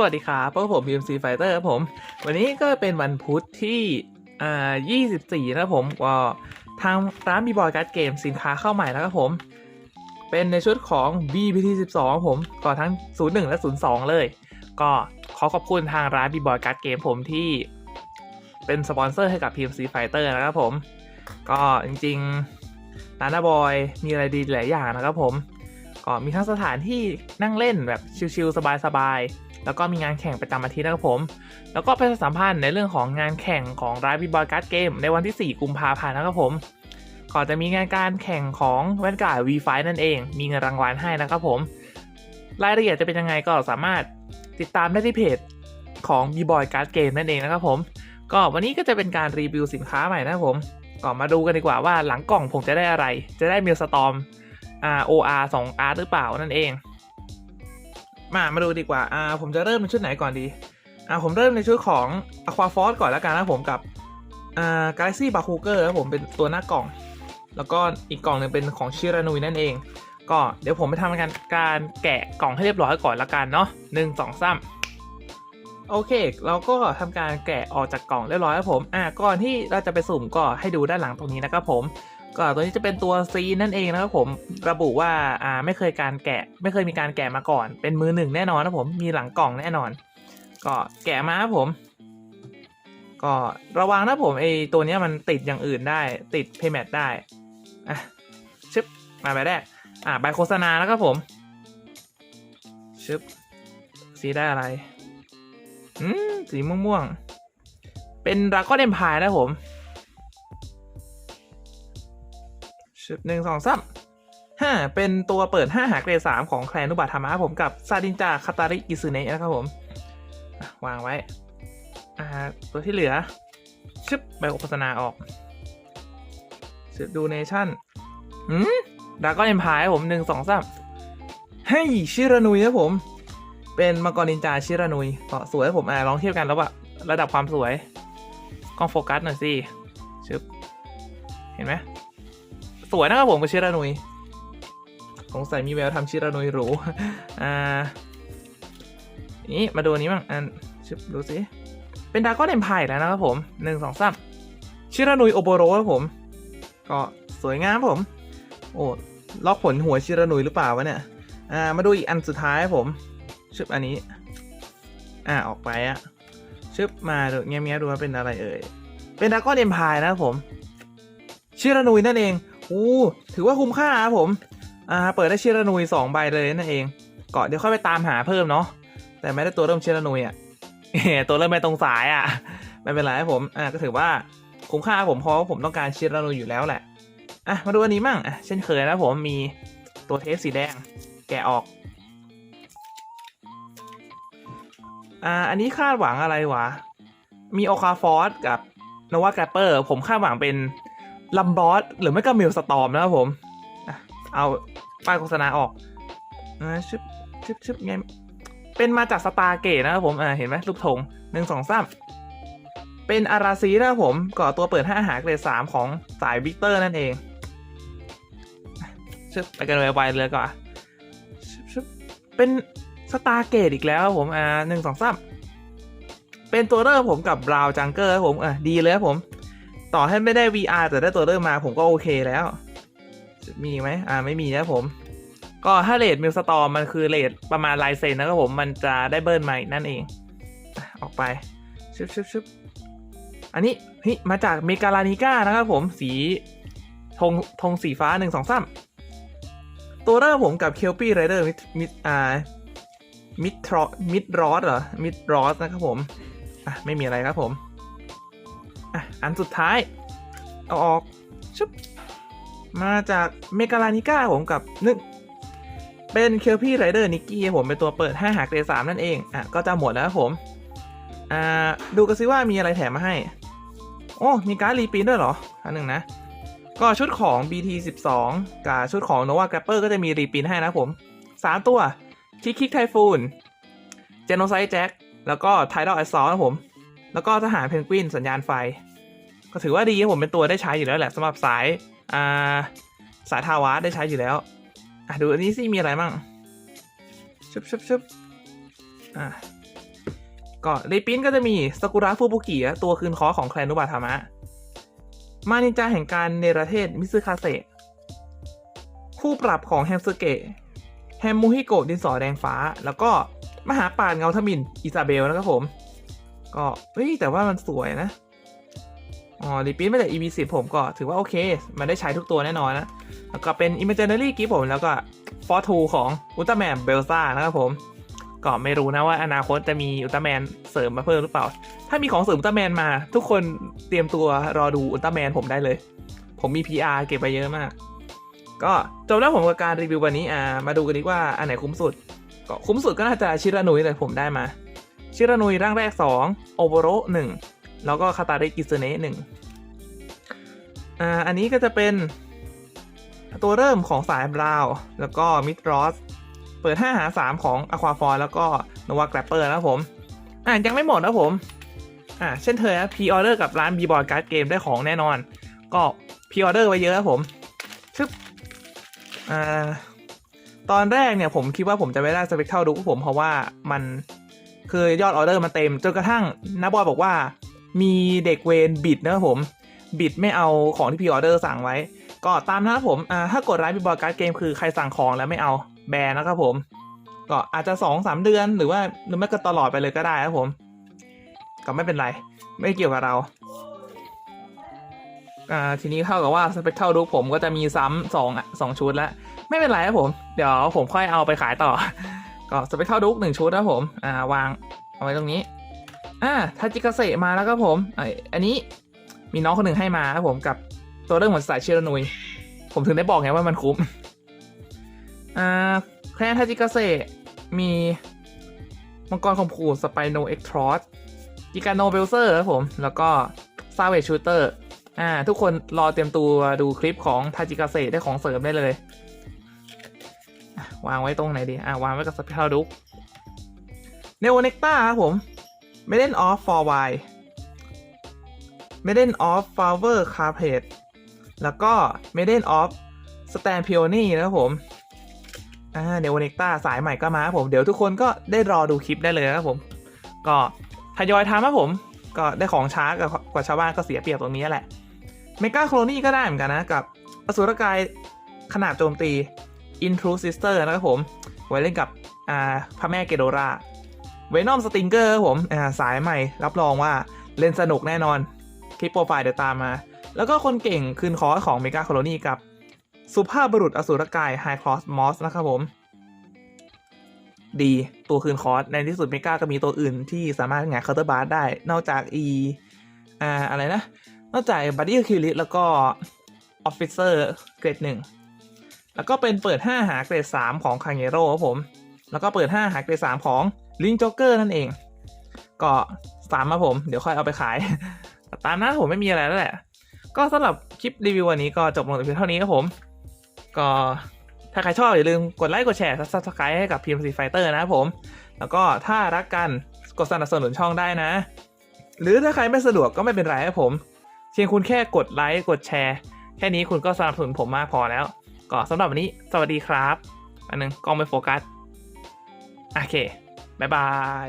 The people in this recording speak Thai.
สวัสดีครับพวกผม PMC Fighter ครับผม วันนี้ก็เป็นวันพุธที่อ่า24 นะครับผมก็ทางร้านบีบอยการ์ดเกมสินค้าเข้าใหม่แล้วครับผม เป็นในชุดของ BPT 12ครับผมก็ทั้ง 01 และ 02 เลย ก็ขอขอบคุณทางร้านบีบอยการ์ดเกมผมที่เป็นสปอนเซอร์ให้กับ PMC Fighter นะครับผม ก็จริงๆร้านนาบอยมีอะไรดีหลายอย่างนะครับผม ก็มีทั้งสถานที่นั่งเล่นแบบชิลๆสบายๆ แล้วก็มีงานแข่งประจำอาทิตย์นะครับผม แล้วก็ประชาสัมพันธ์ในเรื่องของงานแข่งของร้านบีบอยการ์ดเกมในวันที่ 4 กุมภาพันธ์นะครับผมก่อนจะมีงานการแข่งของแวนการ์ดวีไฟนั่นเอง มีเงินรางวัลให้นะครับผม รายละเอียดจะเป็นยังไงก็สามารถติดตามได้ที่เพจของ b b o y Card Game นั่นเองนะครับผม ก็วันนี้ก็จะเป็นการรีวิวสินค้าใหม่นะครับผมก่อนมาดูกันดีกว่าว่าหลังกล่องผมจะได้อะไร จะได้มิลสตอม R OR 2 R หรือเปล่านั่นเอง มามาดูดีกว่าอ่าผมจะเริ่มในชุดไหนก่อนดีอ่าผมเริ่มในชุดของ Aqua Force ก่อนแล้วกันนะผมกับอ่า Galaxy b a k u g e r ครับผมเป็นตัวหน้ากล่อง แล้วก็อีกกล่องหนึงเป็นของชิรานุยนั่นเอง ก็เดี๋ยวผมไปทำการการแกะกล่องให้เรียบร้อยก่อนละกันเนาะหนึ่งสองสามโอเค เราก็ทำการแกะออกจากกล่องเรียบร้อยแล้วผม อ่า ก่อนที่เราจะไปสุ่มก็ให้ดูด้านหลังตรงนี้นะครับผม ก็ตัวนี้จะเป็นตัว C นั่นเองนะครับผมระบุว่าอ่าไม่เคยการแกะ ไม่เคยมีการแกะมาก่อน เป็นมือหนึ่งแน่นอนนะผมมีหลังกล่องแน่นอน ก็แกะมาครับผม ก็ระวังนะผมไอตัวนี้มันติดอย่างอื่นได้ ติดเพย์แมทได้อะชึบมาใบแรกอ่าใบโฆษณาแล้วครับผมชึบสีได้อะไรอืมสีม่วงๆเป็นดราก้อนเอ็มพายนะผม ชุดหนึ่งสองสามห้าเป็นตัวเปิดห้าหาเกรดสามของแคลนุบะธรรมะผมกับซาดินจาคาตาริกิซึเนะนะครับผมวางไว้ ตัวที่เหลือ ชึบใบโฆษณาออกชุดดูเนชั่นอืมดราก้อนเอ็มพายผมหนึ่งสองสามให้ยชิรานุยครับผม เป็นมังกรนินจาชิรานุยก็สวยครับผมอ่าลองเทียบกันแล้วว่าระดับความสวยกล้องโฟกัสหน่อยสิชึบเห็นไหม สวยนะครับผมกับชิรานุยสงสัยมีแววทำชิรานุยหรูอ่านี่มาดูนี้บ้างอันชิบดูสิเป็นดาก้อนเอ็มพายแล้วนะครับผมหนึ่งสองสามชิรานุยโอโบโรครับผม ก็สวยงามครับผม โอ้ล็อกผลหัวชิรานุยหรือเปล่าวะเนี่ยอ่ามาดูอีกอันสุดท้ายครับผมชึบอันนี้ อ่าออกไปอะชึบมาดูเงี้ยๆดูว่าเป็นอะไรเอ่ยเป็นดาก้อนเอ็มพายนะครับผม ชิรานุยนั่นเอง อู้ถือว่าคุ้มค่าครับผม อ่า เปิดได้เชิรานุยสองใบเลยนั่นเองก่อนเดี๋ยวค่อยไปตามหาเพิ่มเนาะ แต่ไม่ได้ตัวเริ่มเชิรานุยอะตัวเริ่มไปตรงสายอะ ไม่เป็นไรครับผม อ่า ก็ถือว่าคุ้มค่าผมเพราะว่าผมต้องการเชิรานุยอยู่แล้วแหละ อะ มาดูอันนี้มั่ง อะ เช่นเคยนะผม มีตัวเทสสีแดง แกะออก อ่า อันนี้คาดหวังอะไรวะ มีโอคาฟอสกับนวาแกรปเปอร์ ผมคาดหวังเป็น ลัมบอสหรือไม่ก็มิลสตอมนะครับผม เอาป้ายโฆษณาออกอ่าชึบชึบชึบไง เป็นมาจากสตาร์เกตนะครับผมอ่าเห็นไหมลูกธงหนึ่งสองสามเป็นอาราซีนะครับผมก่อตัวเปิดห้าหาเกรดสามของสายวิกเตอร์นั่นเองชึบไปกันไวๆเลยก่อนชึบชึบเป็นสตาร์เกตอีกแล้วครับผมอ่าหนึ่งสองสามเป็นตัวเริ่มผมกับบราวจังเกอร์ครับผมอะดีเลยครับผม ต่อให้ไม่ได้ VR แต่ได้ตัวเริ่มมาผมก็โอเคแล้ว มีไหมอ่าไม่มีนะผม ก็ถ้าเลทมิลสตอมมันคือเลทประมาณลายเซนนะครับผมมันจะได้เบิร์นใหม่นั่นเอง ออกไปชึบชึบชึบอันนี้ฮ้ยมาจากเมกาลานิก้านะครับผมสีธงธงสีฟ้าหนึ่งสองสามตัวเริ่มผมกับเคลปี้ไรเดอร์มิดมิดอ่ามิดทรอมิดรอสเหรอมิดรอสนะครับผม อะ ไม่มีอะไรครับผม อะ อันสุดท้าย เอาออกชุบมาจากเมกาลานิก้าผมกับนึกเป็นเคียลพี่ไรเดอร์นิกกี้ผมเป็นตัวเปิด 5 หากเกรดสามนั่นเอง อะ ก็จะหมดแล้วครับผม อ่า ดูกันซิว่ามีอะไรแถมมาให้ โอ้ มีการ์ดรีปรินด้วยเหรออันหนึ่งนะ ก็ชุดของ BT 12 กับชุดของ Nova Grapper ก็จะมีรีปรินให้นะผม 3 ตัว คิกคิกไทฟูน เจโนไซด์แจ็ค แล้วก็ไทดอลแอซอลนะผม แล้วก็ทหารเพนกวินสัญญาณไฟ ก็ถือว่าดีผมเป็นตัวได้ใช้อยู่แล้วแหละสำหรับสายอ่าสายทาวาได้ใช้อยู่แล้ว อะดูอันนี้สิมีอะไรบ้างชุบชุบชุบอะก็รีปินก็จะมีสกุระฟูบุกิตัวคืนคอของแคลนุบาทามะ มานินจาแห่งการเนรเทศมิซึคาเซะคู่ปรับของแฮมสเกะแฮมมูฮิโกะดินสอแดงฟ้า แล้วก็มหาป่านเงาทมินอิซาเบลนะครับผม ก็เฮ้ยแต่ว่ามันสวยนะ อ๋อรีปีนมาจาก EV10 ผมก็ถือว่าโอเค มันได้ใช้ทุกตัวแน่นอนนะ แล้วก็เป็น Imaginary Gift ผมแล้วก็ f o r t 2ของอุลตร้าแมนเบลซ่านะครับผม ก็ไม่รู้นะว่าอนาคตจะมีอุลตร้าแมนเสริมมาเพิ่มหรือเปล่า ถ้ามีของเสริมอุลตร้าแมนมา ทุกคนเตรียมตัวรอดูอุลตร้าแมนผมได้เลย ผมมี PR เก็บไปเยอะมาก ก็จบแล้วผมกับการรีวิววันนี้อ่ามาดูกันดีกว่าอันไหนคุ้มสุด ก็คุ้มสุดก็น่าจะชิรานุยแต่ผมได้มา ชิรานุยร่างแรก 2 โอโบโรหนึ่งแล้วก็คาตาริกิสเนะหนึ่งอ่าอันนี้ก็จะเป็นตัวเริ่มของสายบราว์แล้วก็มิดรอสเปิด 5 หา 3 ของอควาฟอร์แล้วก็นวากรปเปอร์นะครับผม อ่ายังไม่หมดนะผม อ่าเช่นเคยนะพีออเดอร์กับร้านบีบอร์ดการ์ดเกมได้ของแน่นอน ก็พีออเดอร์ไว้เยอะครับผมชึบอ่าตอนแรกเนี่ยผมคิดว่าผมจะไม่ได้สเปกเท่าดูผมเพราะว่ามัน คือยอดออเดอร์มันเต็มจนกระทั่งนาบอยบอกว่า มีเด็กเวนบิดนะครับผมบิดไม่เอาของที่พีออเดอร์สั่งไว้ ก็ตามนะครับผมอ่าถ้ากดร้านบีบอร์ดการ์ดเกมคือใครสั่งของแล้วไม่เอาแบนนะครับผม ก็อาจจะสองสามเดือนหรือว่าหรือไม่ก็ตลอดไปเลยก็ได้ครับผม ก็ไม่เป็นไร ไม่เกี่ยวกับเราอ่าทีนี้เท่ากับว่าสเปกเท่าดูผมก็จะมีซ้ำสองอะสองชุดแล้ว ไม่เป็นไรครับผม เดี๋ยวผมค่อยเอาไปขายต่อ ก็สเปกเท่าดุกหนึ่งชุดนะผม อ่าวางเอาไว้ตรงนี้ อ่าทาจิกาเซมาแล้วครับผมไออันนี้มีน้องคนหนึ่งให้มาครับผมกับตัวเรื่องหมือนสายเชโรนุย ผมถึงได้บอกไงว่ามันคุ้ม อ่าแคลนทาจิกาเซมีมังกรคอมพูสไปโนเอ็กทรอสกิกาโนเบลเซอร์ครับผม แล้วก็ซาเวชชูเตอร์อ่าทุกคนรอเตรียมตัวดูคลิปของทาจิกาเซได้ของเสริมได้เลย วางไว้ตรงไหนดี อะ วางไว้กับสเปเ a ลดุกเนโอเนกตาครับผมเมเดนออฟฟอร์ไวเมเดนออฟฟาวเวอร์คาเพดแล้วก็เมเดนออฟสแตนพิโอนี่นะครับผมอ่าเนโอเนกตาสายใหม่ก็มาครับผม เดี๋ยวทุกคนก็ได้รอดูคลิปได้เลยนะครับผม ก็ทยอยทำครับผม ก็ได้ของช้ากว่ากว่าชาวบ้านก็เสียเปรียบตรงนี้แหละเมกาโคลนี่ก็ได้เหมือนกันนะ กับอสุรกายขนาดโจมตี i n t r u e Sister นะครับผม ไว้เล่นกับอ่าพระแม่เกโดราเวนอมสติงเกอร์ครับผมอ่าสายใหม่รับรองว่าเล่นสนุกแน่นอน คลิปโปรไฟล์เดี๋ยวตามมา แล้วก็คนเก่งคืนคอสของเมกาโคลนีกับสุภาพบุรุษอสุรกายไฮคลอสมอสนะครับผม ดีตัวคืนคอสในที่สุดเมกาก็มีตัวอื่นที่สามารถหงายเคาน์เตอร์บาร์ได้ นอกจากอีอ่าอะไรนะ นอกจากบัดดี้คิริแล้วก็ออฟฟิเซอร์เกรดหนึ่ง แล้วก็เป็นเปิด 5 หาเกรด 3 ของคางเงโร่ครับผม แล้วก็เปิด 5 หาเกรด 3 ของลิงจ็อกเกอร์นั่นเอง ก็สามมาผม เดี๋ยวค่อยเอาไปขาย ตามนั้นผมไม่มีอะไรแล้วแหละ ก็สำหรับคลิปรีวิววันนี้ก็จบลงแต่เพียงเท่านี้ครับผม ก็ถ้าใครชอบอย่าลืมกดไลค์กดแชร์ซับสไครต์ให้กับ PMC Fighter นะครับผม แล้วก็ถ้ารักกันกดสนับสนุนช่องได้นะ หรือถ้าใครไม่สะดวกก็ไม่เป็นไรครับผมเพียงคุณแค่กดไลค์กดแชร์ แค่นี้คุณก็สนับสนุนผมมากพอแล้ว ก็สำหรับวันนี้สวัสดีครับ อันนึงกล้องไม่โฟกัส โอเค บ๊ายบาย